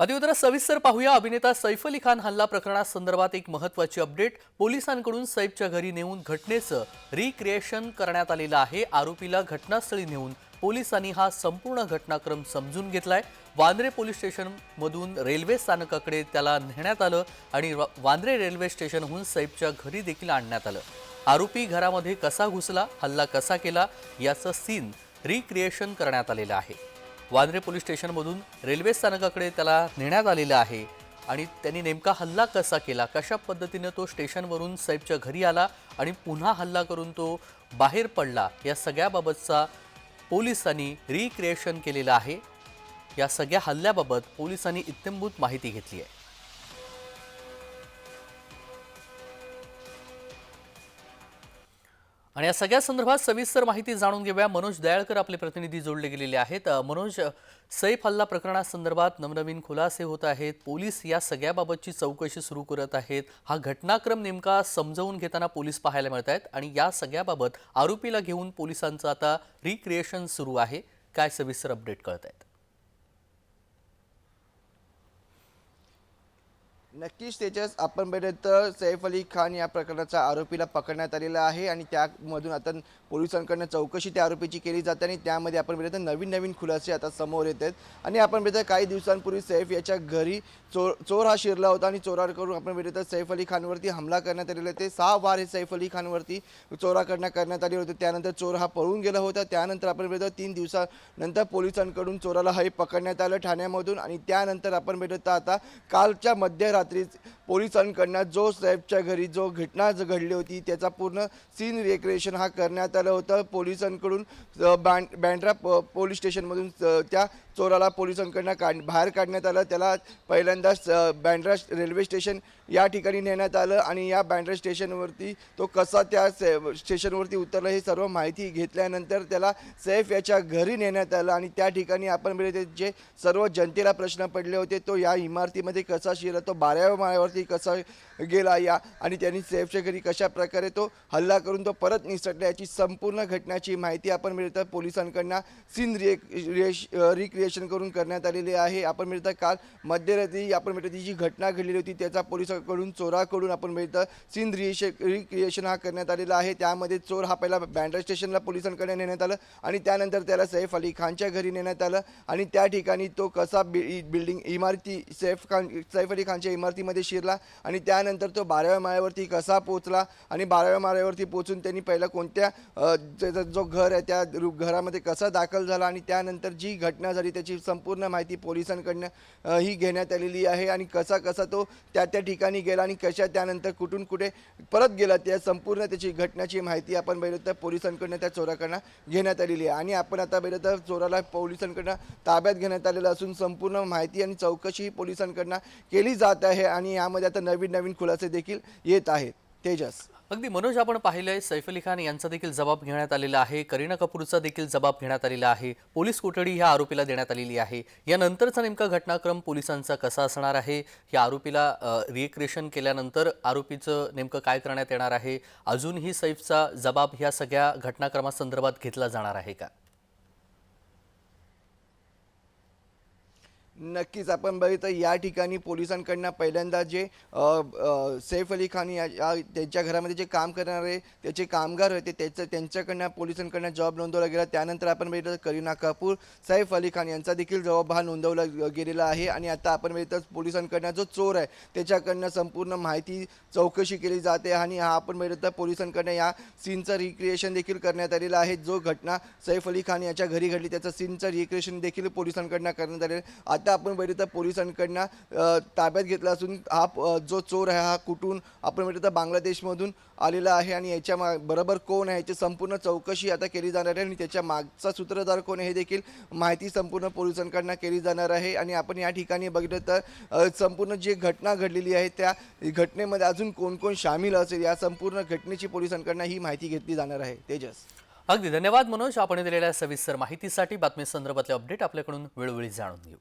अधिकतर सविस्तर पाहूया. अभिनेता सैफ अली खान हल्ला प्रकरणासंदर्भात एक महत्वाची अपडेट. पोलिसांकडून सैफच्या घरी नेऊन घटनेचं रिक्रिएशन करण्यात आलेलं आहे. आरोपीला घटनास्थळी नेऊन पोलिसांनी हा संपूर्ण घटनाक्रम समजून घेतलाय. वांद्रे पोलीस स्टेशनमधून रेल्वे स्थानकाकडे त्याला नेण्यात आलं आणि वा- वांद्रे रेल्वे स्टेशनहून सैफच्या घरी देखील आणण्यात आलं. आरोपी घरामध्ये कसा घुसला हल्ला कसा केला याचं सीन रिक्रिएशन करण्यात आलेलं आहे. वांद्रे पोलीस स्टेशनमधून रेल्वे स्थानकाकडे त्याला नेण्यात आलेलं आहे आणि त्यांनी नेमका हल्ला कसा केला? कशा पद्धतीनं तो स्टेशनवरून सैफच्या घरी आला आणि पुन्हा हल्ला करून तो बाहेर पडला? या सगळ्याबाबतचा पोलिसांनी रिक्रिएशन केलेलं आहे. या सगळ्या हल्ल्याबाबत पोलिसांनी इत्यंभूत माहिती घेतली आहे. आणि या सगळ्या संदर्भात सविस्तर माहिती जाणून घेऊया. मनोज दयाळकर आपले प्रतिनिधी जोडले गेलेले आहेत. मनोज सैफ हल्ला प्रकरणासंदर्भात नवनवीन खुलासे होत आहेत. पोलीस या सगळ्याबाबतची चौकशी सुरू करत आहेत. हा घटनाक्रम नेमका समजवून घेताना पोलीस पाहायला मिळत आहेत आणि या सगळ्याबाबत आरोपीला घेऊन पोलिसांचं आता रिक्रिएशन सुरू आहे. काय सविस्तर अपडेट कळत आहेत नक्कीच त्याच्याच आपणपर्यंत सैफ अली खान या प्रकरणाचा आरोपीला पकडण्यात आलेला आहे आणि त्यामधून आता पोलिसांकडनं चौकशी त्या आरोपीची केली जाते आणि त्यामध्ये आपणपर्यंत नवीन नवीन खुलासे आता समोर येत आहेत. आणि आपणपर्यंत काही दिवसांपूर्वी सैफ याच्या घरी चोर चोर हा शिरला होता आणि चोराकडून आपणपर्यंत सैफ अली खानवरती हमला करण्यात आलेला ते सहा वार हे सैफ अली खानवरती चोराकडनं करण्यात आले होते. त्यानंतर चोर हा पळून गेला होता. त्यानंतर आपणपर्यंत तीन दिवसानंतर पोलिसांकडून चोराला हे पकडण्यात आलं ठाण्यामधून आणि त्यानंतर आपणपर्यंत आता कालच्या मध्यरात्री смотреть. पोलिसांकडनं जो सैफच्या घरी जो घटना घडली होती त्याचा पूर्ण सीन रेक्रिएशन हा करण्यात आलं होतं. पोलिसांकडून बँड बँड्रा प- पोलीस स्टेशनमधून त्या चोराला पोलिसांकडनं काढ बाहेर काढण्यात आलं. त्याला पहिल्यांदाच बँड्रा रेल्वे स्टेशन या ठिकाणी नेण्यात आलं आणि या बँड्रा स्टेशनवरती तो कसा त्या से- स्टेशनवरती उतरला हे सर्व माहिती घेतल्यानंतर त्याला सैफ याच्या घरी नेण्यात आलं आणि त्या ठिकाणी आपण म्हणजे ते जे सर्व जनतेला प्रश्न पडले होते तो या इमारतीमध्ये कसा शिरला तो बाराव्या माळ्यावरती कसा गेला या आणि त्यांनी सैफच्या घरी कशा प्रकारे तो हल्ला करून तो परत निसटला याची संपूर्ण घटनाची माहिती आपण मिळतं पोलिसांकडनं सीन रिक्रिएशन करून करण्यात आलेली आहे. आपण मिळतं काल मध्यरात्री आपण मिळतं ती जी घटना घडलेली होती त्याचा पोलिसांकडून चोराकडून आपण मिळतं सीन रिक्रिएशन हा करण्यात आलेला आहे. त्यामध्ये चोर हा पहिला बँड्रा स्टेशनला पोलिसांकडे नेण्यात आलं आणि त्यानंतर त्याला सैफ अली खानच्या घरी नेण्यात आलं आणि त्या ठिकाणी तो कसा बि बिल्डिंग इमारती सैफ खान सैफ अली खानच्या इमारतीमध्ये शिरला आणि त्यानंतर तो बाराव्या माळ्यावरती कसा पोचला आणि बाराव्या माळ्यावरती पोचून त्यांनी पहिला कोणत्या त्याचा जो घर आहे त्या घरामध्ये कसा दाखल झाला आणि त्यानंतर जी घटना झाली त्याची संपूर्ण माहिती पोलिसांकडनं ही घेण्यात आलेली आहे आणि कसा कसा तो त्या त्या ठिकाणी गेला आणि कशा त्यानंतर कुठून कुठे परत गेला त्या संपूर्ण त्याची घटनाची माहिती आपण बघितलं तर पोलिसांकडनं त्या चोराकडनं घेण्यात आलेली आहे. आणि आपण आता बघितलं तर चोराला पोलिसांकडनं ताब्यात घेण्यात आलेलं असून संपूर्ण माहिती आणि चौकशी पोलिसांकडनं केली जात आहे आणि यामध्ये आता नवीन नवीन खुलासे देखील येत आहेत. तेजस. अगदी मनोज आपण पाहिलंय सैफ अली खान यांचा देखील जबाब घेण्यात आलेला आहे. करीना कपूरचा देखील जबाब घेण्यात आलेला आहे. पोलीस कोठडी ह्या आरोपीला देण्यात आलेली आहे. यानंतरचा नेमका घटनाक्रम पोलिसांचा कसा असणार आहे? या आरोपीला रिक्रिएशन केल्यानंतर आरोपीचं नेमकं काय करण्यात येणार आहे? अजूनही सैफचा जबाब ह्या सगळ्या घटनाक्रमासंदर्भात घेतला जाणार आहे का? नक्कीच. आपण बघितलं या ठिकाणी पोलिसांकडनं पहिल्यांदा जे सैफ अली खान या त्यांच्या घरामध्ये जे काम करणारे त्याचे कामगार होते त्याचं त्यांच्याकडनं पोलिसांकडनं जॉब नोंदवला गेला. त्यानंतर आपण बघितलं करीना कपूर सैफ अली खान यांचा देखील जबाब हा नोंदवला गेलेला आहे. आणि आता आपण बघितलं पोलिसांकडनं जो चोर आहे त्याच्याकडनं संपूर्ण माहिती चौकशी केली जाते. आणि हा आपण बघितलं पोलिसांकडनं या सीनचं रिक्रिएशन देखील करण्यात आलेलं आहे. जो घटना सैफ अली खान याच्या घरी घडली त्याचं सीनचं रिक्रिएशन देखील पोलिसांकडनं करण्यात आलेलं आहे. आता आपण बघितलं तर पोलिसांकडनं ताब्यात घेतला असून हा जो चोर आहे हा कुठून आपण बघितलं तर बांगलादेशमधून आलेला आहे आणि याच्या मा बरोबर कोण आहे याची संपूर्ण चौकशी आता केली जाणार आहे आणि त्याच्या मागचा सूत्रधार कोण आहे हे देखील माहिती संपूर्ण पोलिसांकडनं केली जाणार आहे आणि आपण या ठिकाणी बघितलं तर संपूर्ण जी घटना घडलेली आहे त्या घटनेमध्ये अजून कोण कोण सामील असेल या संपूर्ण घटनेची पोलिसांकडनं ही माहिती घेतली जाणार आहे. तेजस. अगदी धन्यवाद मनोज. आपण दिलेल्या सविस्तर माहितीसाठी बातमी संदर्भातले अपडेट आपल्याकडून वेळोवेळी जाणून घेऊ.